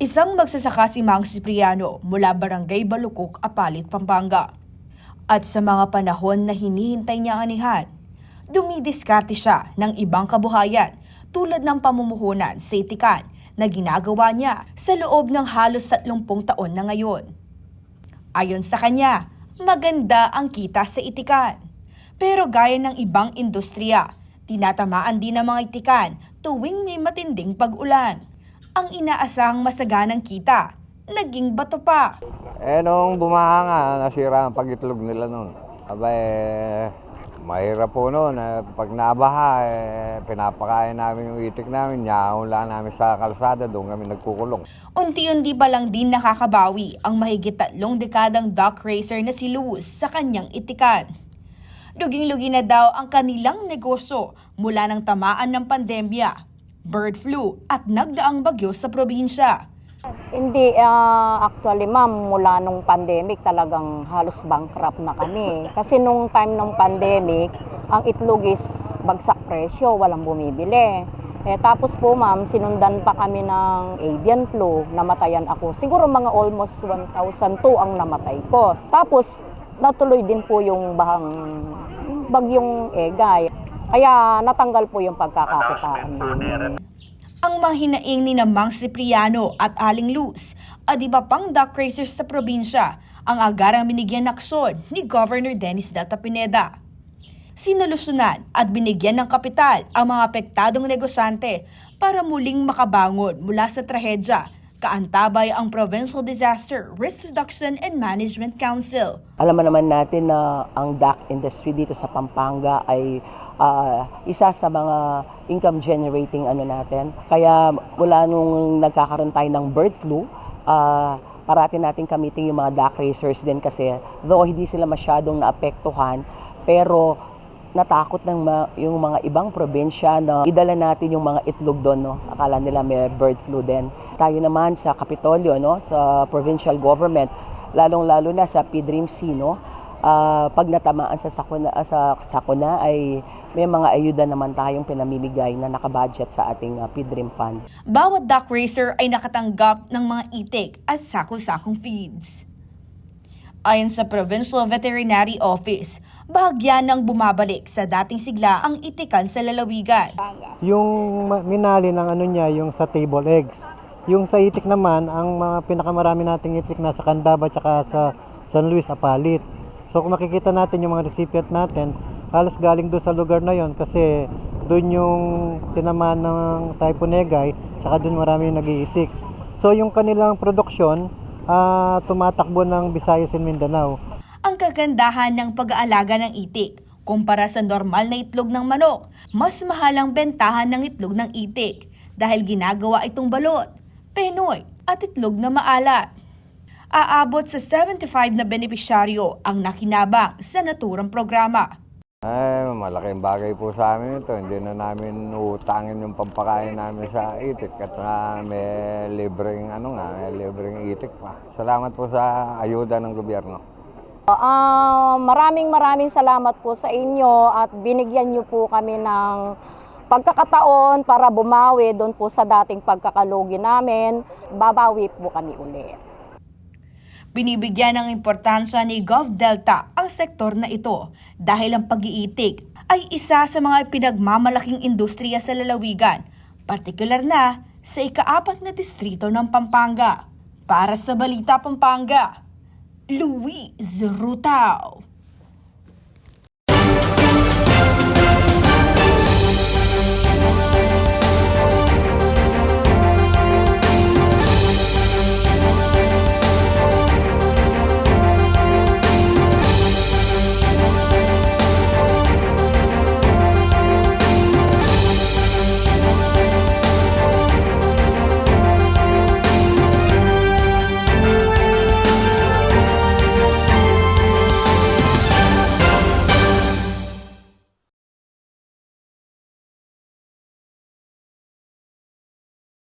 Isang magsasaka si Mang Cipriano mula Barangay Balukok, Apalit, Pampanga. At sa mga panahon na hinihintay niya ang anihan, dumidiskarte siya ng ibang kabuhayan tulad ng pamumuhunan sa itikan na ginagawa niya sa loob ng halos 30 taon na ngayon. Ayon sa kanya, maganda ang kita sa itikan. Pero gaya ng ibang industriya, tinatamaan din ng mga itikan tuwing may matinding pag-ulan. Ang inaasahang masaganang kita, naging bato pa. Eh, nung bumaha nga, nasira ang pagitlog nila noon. Aba, eh, mahirap po noon. Eh, pag nabaha, eh, pinapakain namin yung itik namin. Nyahula namin sa kalsada, doon kami nagkukulong. Unti-unti pa lang din nakakabawi ang mahigit tatlong dekadang dock racer na si Luz sa kanyang itikan. Luging-lugi na daw ang kanilang negosyo mula ng tamaan ng pandemya, bird flu at nagdaang bagyo sa probinsya. Hindi, ah, actually ma'am, mula nung pandemic talagang halos bankrupt na kami. Kasi nung time ng pandemic, ang itlog is bagsak presyo, walang bumibili. Eh, tapos po ma'am, sinundan pa kami ng avian flu, namatayan ako. Siguro mga almost 1,002 ang namatay ko. Tapos, natuloy din po yung bahang bagyong egay. Kaya natanggal po yung pagkakakitaan namin. Ang mga hinaing ni Mang Cipriano at Aling Luz at iba pang dock racers sa probinsya ang agarang binigyan ng aksyon ni Governor Dennis Data Pineda. Sinolusyonan at binigyan ng kapital ang mga apektadong negosyante para muling makabangon mula sa trahedya kaantabay ang Provincial Disaster Risk Reduction and Management Council. Alam mo naman natin na ang duck industry dito sa Pampanga ay ah, isa sa mga income generating ano natin. Kaya mula nung nagkakaroon tayo ng bird flu, ah, parati natin kamiting yung mga duck racers din kasi though hindi sila masyadong naapektuhan, pero natakot ng ma- yung mga ibang probinsya na idala natin yung mga itlog doon, no? Akala nila may bird flu din. Tayo naman sa Kapitolyo, no? Sa provincial government, lalong-lalo na sa PDRIM Sea, no? Ah, pag natamaan sa sakuna, ah, sa sakuna ay may mga ayuda naman tayong pinamimigay na nakabudget sa ating ah, PDRIM fund. Bawat duck racer ay nakatanggap ng mga itik at sako-sakong feeds. Ayon sa Provincial Veterinary Office, bahagyan ng bumabalik sa dating sigla ang itikan sa lalawigan. Yung minali ng ano niya, yung sa table eggs. Yung sa itik naman, ang mga pinakamarami nating itik nasa Candaba at sa San Luis Apalit. So kung makikita natin yung mga recipient natin, halos galing doon sa lugar na yon kasi doon yung tinamaan ng Typhonegay, tsaka doon marami yung nag-iitik. So yung kanilang produksyon, ah, tumatakbo ng Visayas and Mindanao. Ang kagandahan ng pag-aalaga ng itik kumpara sa normal na itlog ng manok, mas mahal ang bentahan ng itlog ng itik dahil ginagawa itong balot, penoy at itlog na maalat. Aabot sa 75 na benepisyaryo ang nakinabang sa naturang programa. Eh, malaking bagay po sa amin ito. Hindi na namin utangin yung pampakain namin sa itik at saka may libreng ano nga, may libreng itik pa. Salamat po sa ayuda ng gobyerno. Ah, maraming maraming salamat po sa inyo at binigyan niyo po kami ng pagkakataon para bumawi doon po sa dating pagkakalugi namin. Babawi po kami ulit. Binibigyan ng importansya ni GovDelta ang sektor na ito dahil ang pag-iitik ay isa sa mga pinagmamalaking industriya sa lalawigan, partikular na sa ikaapat na distrito ng Pampanga. Para sa Balita Pampanga, Luis Rutao.